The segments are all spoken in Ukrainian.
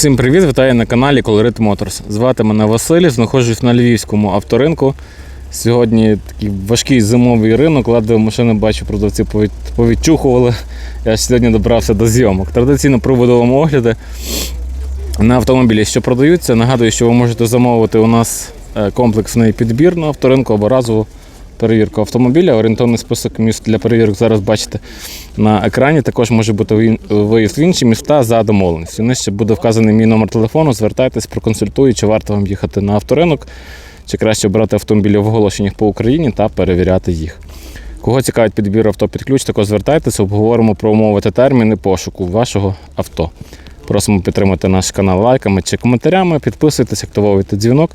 Всім привіт, вітаю на каналі Colorit Motors. Звати мене Василь, знаходжусь на львівському авторинку. Сьогодні такий важкий зимовий ринок, ледве машини бачу, продавці повідчухували. Я сьогодні добрався до зйомок. Традиційно проведу вам огляди на автомобілі, що продаються. Нагадую, що ви можете замовити у нас е, комплексний підбір на авторинку або разову перевірку автомобіля. Орієнтовний список міст для перевірок зараз бачите на екрані. Також може бути виїзд в інші міста за домовленістю. Нижче буде вказаний мій номер телефону. Звертайтесь, проконсультую, чи варто вам їхати на авторинок, чи краще брати автомобілі в оголошеннях по Україні та перевіряти їх. Кого цікавить підбір авто під ключ, також звертайтеся, обговоримо про умови та терміни пошуку вашого авто. Просимо підтримати наш канал лайками чи коментарями, підписуйтесь, активовуйте дзвінок,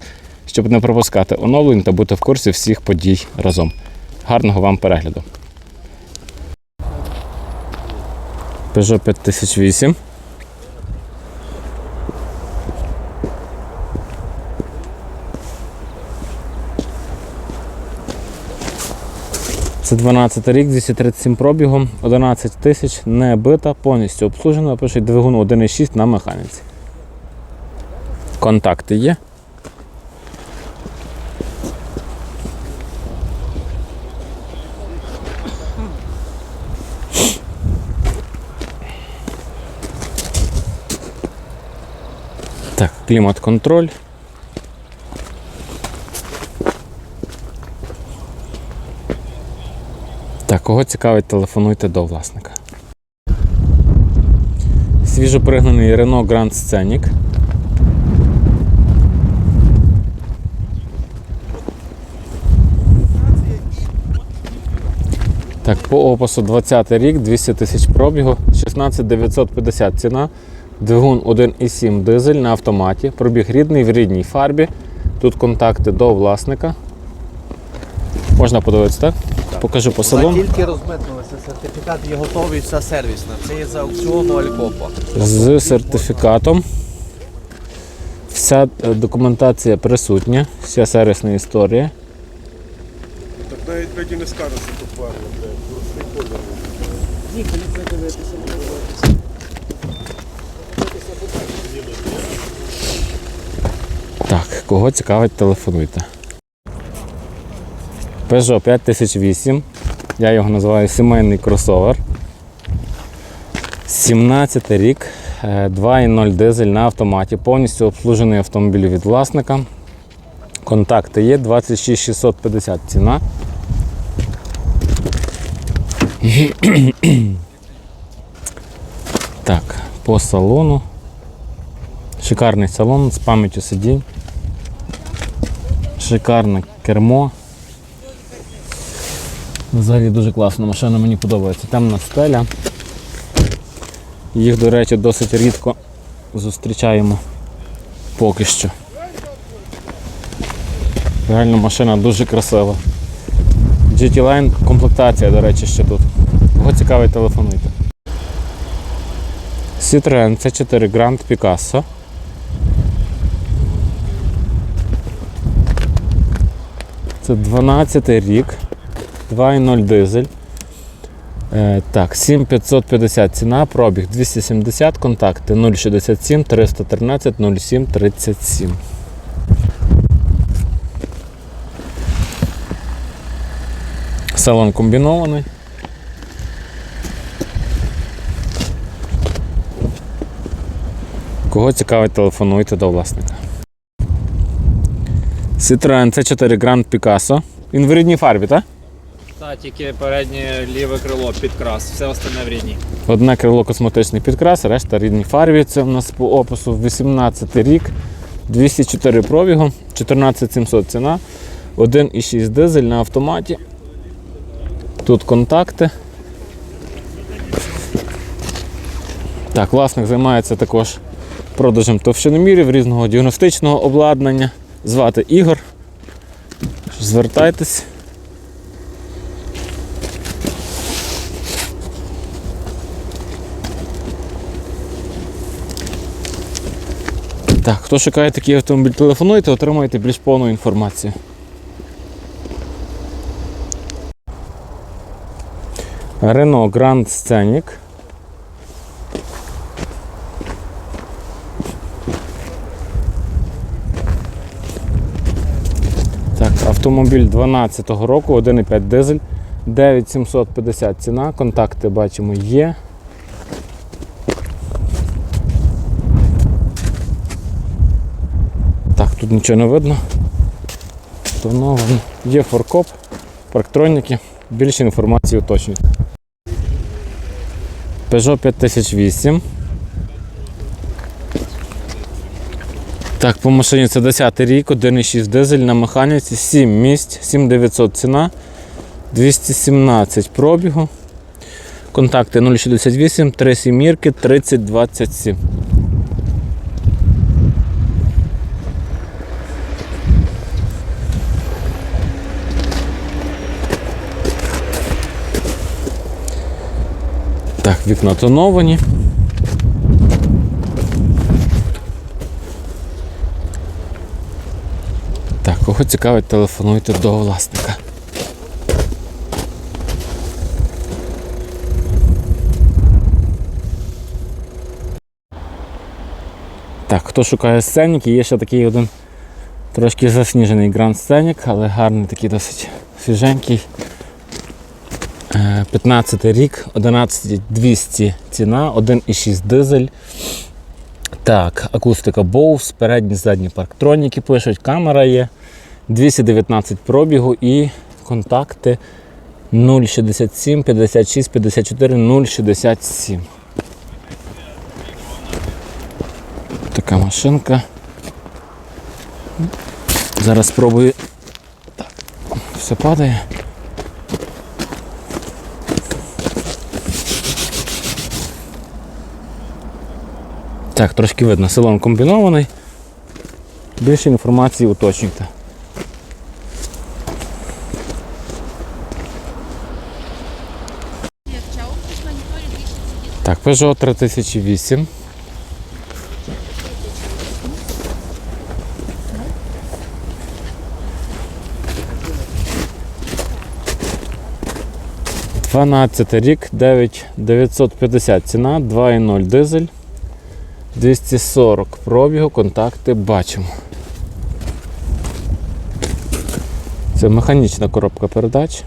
щоб не пропускати оновлень та бути в курсі всіх подій разом. Гарного вам перегляду! Peugeot 5008. Це 12 рік, 237 пробігом, 11 тисяч, не бита, повністю обслужена, пише двигун 1,6 на механіці. Контакти є. Так, клімат-контроль. Так, кого цікавить, телефонуйте до власника. Свіжопригнаний Renault Grand Scenic. Так, по опису 20 рік, 200 тисяч пробігу, 16 950 ціна. Двигун 1,7 дизель на автоматі. Пробіг рідний в рідній фарбі. Тут контакти до власника. Можна подивитися, так? Покажу по Вона салону. тільки розмитнулася, сертифікат є готовий, вся сервісна. Це є за аукціону Алькопа. з сертифікатом. Вся е, документація присутня, вся сервісна історія. Так навіть блядь, і не скажеш, що тут парня, блядь. Просто колір. Так, кого цікавить, телефонуйте. Peugeot 5008. Я його називаю сімейний кросовер. 17 рік, е, 2.0 дизель на автоматі, повністю обслужений автомобіль від власника. Контакти є 26650 ціна. Так, по салону. Шикарний салон з пам'яттю сидінь. Шикарне кермо. Взагалі дуже класна машина, мені подобається. Темна стеля. Їх, до речі, досить рідко зустрічаємо поки що. Реально машина дуже красива. GT Line комплектація, до речі, ще тут. Кого цікавить, телефонуйте. Citroen C4 Grand Picasso. Це 12 рік, 2.0 дизель. Е, так, 7550 ціна, пробіг 270, контакти 067 313 07 37. Салон комбінований. Кого цікавить, телефонуйте до власника. Citroen C4 Grand Picasso. Він в рідній фарбі, так? Та, тільки переднє ліве крило підкрас, все остальне в рідній. Одне крило косметичний підкрас, решта рідній фарбі. Це у нас по опису 18 рік, 204 пробігу, 14700 ціна, 1,6 дизель на автоматі. Тут контакти. Так, власник займається також продажем товщиномірів, різного діагностичного обладнання. Звати Ігор. Звертайтесь. Так, хто шукає такий автомобіль, телефонуйте, отримаєте більш повну інформацію. Renault Grand Scenic Автомобіль 12 року, 1,5 дизель, 9750 ціна. Контакти бачимо є. Так, тут нічого не видно. Встановлено. Є форкоп, парктроніки. Більше інформації уточнюйте. Peugeot 5008. Так, по машині це 10 рік, 1,6 дизель на механіці, 7 місць, 7900 ціна, 217 пробігу. Контакти 068 3 сімірки 3027. Так, вікна тоновані. Так, кого цікавить, телефонуйте до власника. Так, хто шукає сценік, є ще такий один трошки засніжений гранд сценік, але гарний такий досить свіженький. Е, 15 рік, 11200 ціна, 1,6 дизель. Так, акустика Bose, передні задні парктроніки пишуть, камера є, 219 пробігу і контакти 067 56 54 067. Така машинка. Зараз спробую. Так, все падає. Так, трошки видно, салон комбінований. Більше інформації уточнюйте. Peugeot 3008. Дванадцятий рік, 9950 ціна, 2,0 дизель. 240 пробігу, контакти бачимо. Це механічна коробка передач.